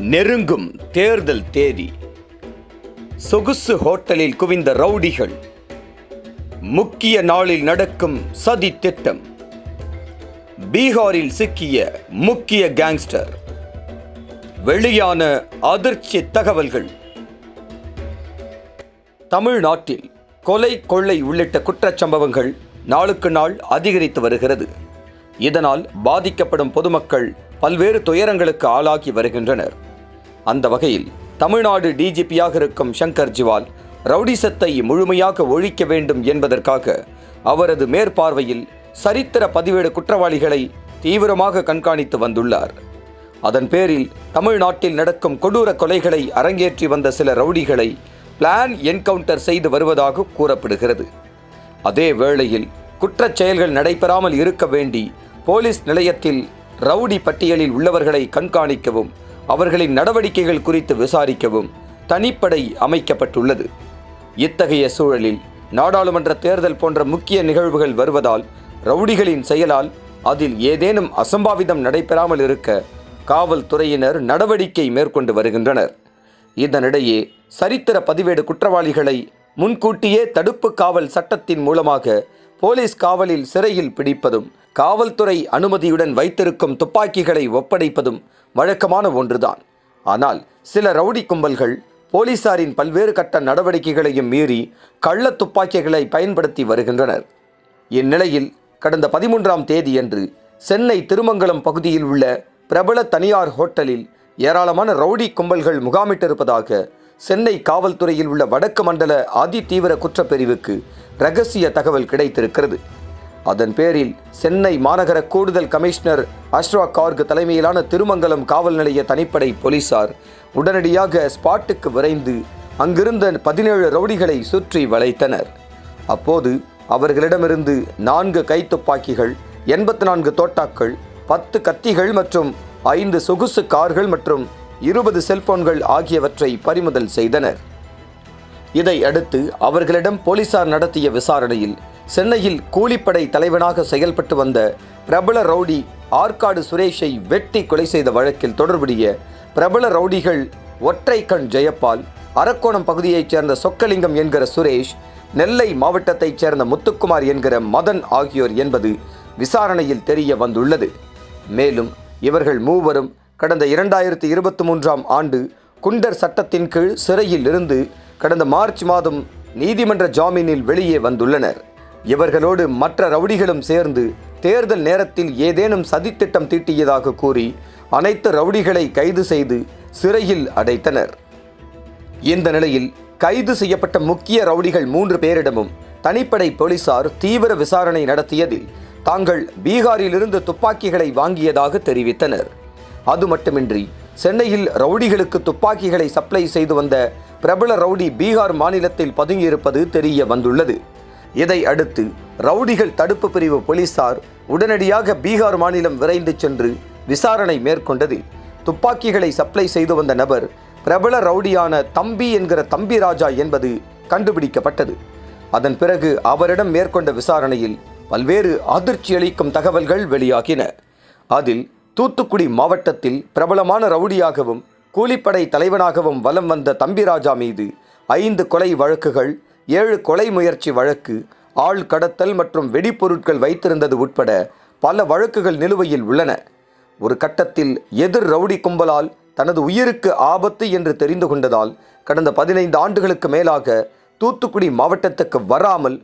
நெருங்கும் தேர்தல் தேதி. சொகுசு ஹோட்டலில் குவிந்த ரவுடிகள். முக்கிய நாளில் நடக்கும் சதி திட்டம். பீகாரில் சிக்கிய முக்கிய கேங்ஸ்டர் வெளியான அதிர்ச்சி தகவல்கள். தமிழ்நாட்டில் கொலை கொள்ளை உள்ளிட்ட குற்றச்சம்பவங்கள் நாளுக்கு நாள் அதிகரித்து வருகிறது. இதனால் பாதிக்கப்படும் பொதுமக்கள் பல்வேறு துயரங்களுக்கு ஆளாகி வருகின்றனர். அந்த வகையில் தமிழ்நாடு டிஜிபியாக இருக்கும் சங்கர் ஜிவால் ரவுடிசத்தை முழுமையாக ஒழிக்க வேண்டும் என்பதற்காக அவரது மேற்பார்வையில் சரித்திர பதிவேடு குற்றவாளிகளை தீவிரமாக கண்காணித்து வந்துள்ளார். அதன் பேரில் தமிழ்நாட்டில் நடக்கும் கொடூர கொலைகளை அரங்கேற்றி வந்த சில ரவுடிகளை பிளான் என்கவுண்டர் செய்து வருவதாக கூறப்படுகிறது. அதே வேளையில் குற்றச் செயல்கள் நடைபெறாமல் இருக்க வேண்டி போலீஸ் நிலையத்தில் ரவுடி பட்டியலில் உள்ளவர்களை கண்காணிக்கவும் அவர்களின் நடவடிக்கைகள் குறித்து விசாரிக்கவும் தனிப்படை அமைக்கப்பட்டுள்ளது. இத்தகைய சூழலில் நாடாளுமன்ற தேர்தல் போன்ற முக்கிய நிகழ்வுகள் வருவதால் ரவுடிகளின் செயலால் அதில் ஏதேனும் அசம்பாவிதம் நடைபெறாமல் இருக்க காவல்துறையினர் நடவடிக்கை மேற்கொண்டு வருகின்றனர். இதனிடையே சரித்திர பதிவேடு குற்றவாளிகளை முன்கூட்டியே தடுப்பு காவல் சட்டத்தின் மூலமாக போலீஸ் காவலில் சிறையில் பிடிப்பதும் காவல்துறை அனுமதியுடன் வைத்திருக்கும் துப்பாக்கிகளை ஒப்படைப்பதும் வழக்கமான ஒன்றுதான். ஆனால் சில ரவுடி கும்பல்கள் போலீசாரின் பல்வேறு கட்ட நடவடிக்கைகளையும் மீறி கள்ள துப்பாக்கிகளை பயன்படுத்தி வருகின்றனர். இந்நிலையில் கடந்த பதிமூன்றாம் தேதியன்று சென்னை திருமங்கலம் பகுதியில் உள்ள பிரபல தனியார் ஹோட்டலில் ஏராளமான ரவுடி கும்பல்கள் முகாமிட்டிருப்பதாக சென்னை காவல்துறையில் உள்ள வடக்கு மண்டல அதிதீவிர குற்றப்பிரிவுக்கு ரகசிய தகவல் கிடைத்திருக்கிறது. அதன் பேரில் சென்னை மாநகர கூடுதல் கமிஷனர் அஷ்ரா கார்க் தலைமையிலான திருமங்கலம் காவல் நிலைய தனிப்படை போலீசார் உடனடியாக ஸ்பாட்டுக்கு விரைந்து அங்கிருந்த பதினேழு ரவுடிகளை சுற்றி வளைத்தனர். அப்போது அவர்களிடமிருந்து நான்கு கைத்துப்பாக்கிகள் எண்பத்தி நான்கு தோட்டாக்கள் பத்து கத்திகள் மற்றும் ஐந்து சொகுசு கார்கள் மற்றும் இருபது செல்போன்கள் ஆகியவற்றை பறிமுதல் செய்தனர். இதை அடுத்து அவர்களிடம் போலீசார் நடத்திய விசாரணையில் சென்னையில் கூலிப்படை தலைவனாக செயல்பட்டு வந்த பிரபல ரவுடி ஆற்காடு சுரேஷை வெட்டி கொலை செய்த வழக்கில் தொடர்புடைய பிரபல ரவுடிகள் ஒற்றை கண் ஜெயபால் அரக்கோணம் பகுதியைச் சேர்ந்த சொக்கலிங்கம் என்கிற சுரேஷ் நெல்லை மாவட்டத்தைச் சேர்ந்த முத்துக்குமார் என்கிற மதன் ஆகியோர் என்பது விசாரணையில் தெரிய வந்துள்ளது. மேலும் இவர்கள் மூவரும் கடந்த இரண்டாயிரத்தி இருபத்தி மூன்றாம் ஆண்டு குண்டர் சட்டத்தின் கீழ் சிறையில் இருந்து கடந்த மார்ச் மாதம் நீதிமன்ற ஜாமீனில் வெளியே வந்துள்ளனர். இவர்களோடு மற்ற ரவுடிகளும் சேர்ந்து தேர்தல் நேரத்தில் ஏதேனும் சதித்திட்டம் தீட்டியதாக கூறி அனைத்து ரவுடிகளை கைது செய்து சிறையில் அடைத்தனர். இந்த நிலையில் கைது செய்யப்பட்ட முக்கிய ரவுடிகள் மூன்று பேரிடமும் தனிப்படை போலீசார் தீவிர விசாரணை நடத்தியதில் தாங்கள் பீகாரிலிருந்து துப்பாக்கிகளை வாங்கியதாக தெரிவித்தனர். அது மட்டுமின்றி சென்னையில் ரவுடிகளுக்கு துப்பாக்கிகளை சப்ளை செய்து வந்த பிரபல ரவுடி பீகார் மாநிலத்தில் பதுங்கியிருப்பது தெரிய வந்துள்ளது. இதை அடுத்து ரவுடிகள் தடுப்பு பிரிவு போலீசார் உடனடியாக பீகார் மாநிலம் விரைந்து சென்று விசாரணை மேற்கொண்டது. துப்பாக்கிகளை சப்ளை செய்து வந்த நபர் பிரபல ரவுடியான தம்பி என்கிற தம்பி ராஜா என்பது கண்டுபிடிக்கப்பட்டது. அதன் பிறகு அவரிடம் மேற்கொண்ட விசாரணையில் பல்வேறு அதிர்ச்சியளிக்கும் தகவல்கள் வெளியாகின. அதில் தூத்துக்குடி மாவட்டத்தில் பிரபலமான ரவுடியாகவும் கூலிப்படை தலைவனாகவும் வலம் வந்த தம்பிராஜா மீது ஐந்து கொலை வழக்குகள் ஏழு கொலை முயற்சி வழக்கு ஆள் கடத்தல் மற்றும் வெடிப்பொருட்கள் வைத்திருந்தது உட்பட பல வழக்குகள் நிலுவையில் உள்ளன. ஒரு கட்டத்தில் எதிர் ரவுடி கும்பலால் தனது உயிருக்கு ஆபத்து என்று தெரிந்து கொண்டதால் கடந்த பதினைந்து ஆண்டுகளுக்கு மேலாக தூத்துக்குடி மாவட்டத்துக்கு வராமல்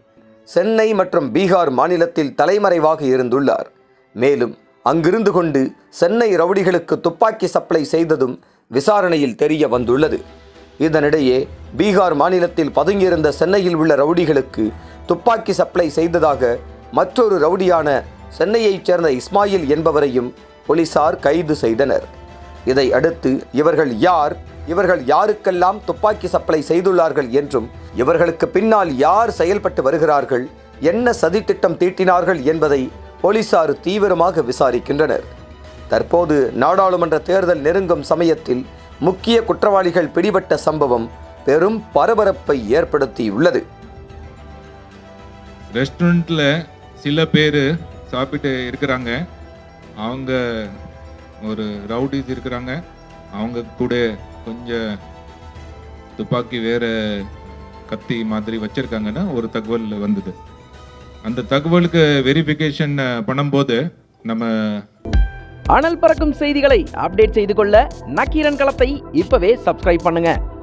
சென்னை மற்றும் பீகார் மாநிலத்தில் தலைமறைவாக இருந்துள்ளார். மேலும் அங்கிருந்து கொண்டு சென்னை ரவுடிகளுக்கு துப்பாக்கி சப்ளை செய்ததும் விசாரணையில் தெரிய வந்துள்ளது. இதனிடையே பீகார் மாநிலத்தில் பதுங்கியிருந்த சென்னையில் உள்ள ரவுடிகளுக்கு துப்பாக்கி சப்ளை செய்ததாக மற்றொரு ரவுடியான சென்னையைச் சேர்ந்த இஸ்மாயில் என்பவரையும் போலீசார் கைது செய்தனர். இதை அடுத்து இவர்கள் யார் இவர்கள் யாருக்கெல்லாம் துப்பாக்கி சப்ளை செய்துள்ளார்கள் என்றும் இவர்களுக்கு பின்னால் யார் செயல்பட்டு வருகிறார்கள் என்ன சதித்திட்டம் தீட்டினார்கள் என்பதை போலீசார் தீவிரமாக விசாரிக்கின்றனர். தற்போது நாடாளுமன்ற தேர்தல் நெருங்கும் சமயத்தில் முக்கிய குற்றவாளிகள் பிடிபட்ட சம்பவம் பெரும் பரபரப்பை ஏற்படுத்தியுள்ளது. ரெஸ்டாரண்ட்டில் சில பேர் சாப்பிட்டு இருக்கிறாங்க. அவங்க ஒரு ரவுடிஸ் இருக்கிறாங்க. அவங்க கூட கொஞ்சம் துப்பாக்கி வேற கத்தி மாதிரி வச்சிருக்காங்கன்னா ஒரு தகவல் வந்தது. அந்த தகவலுக்கு வெரிஃபிகேஷன் பண்ணும்போது நம்ம அனல் பறக்கும் செய்திகளை அப்டேட் செய்து கொள்ள நக்கீரன் களத்தை இப்பவே சப்ஸ்கிரைப் பண்ணுங்க.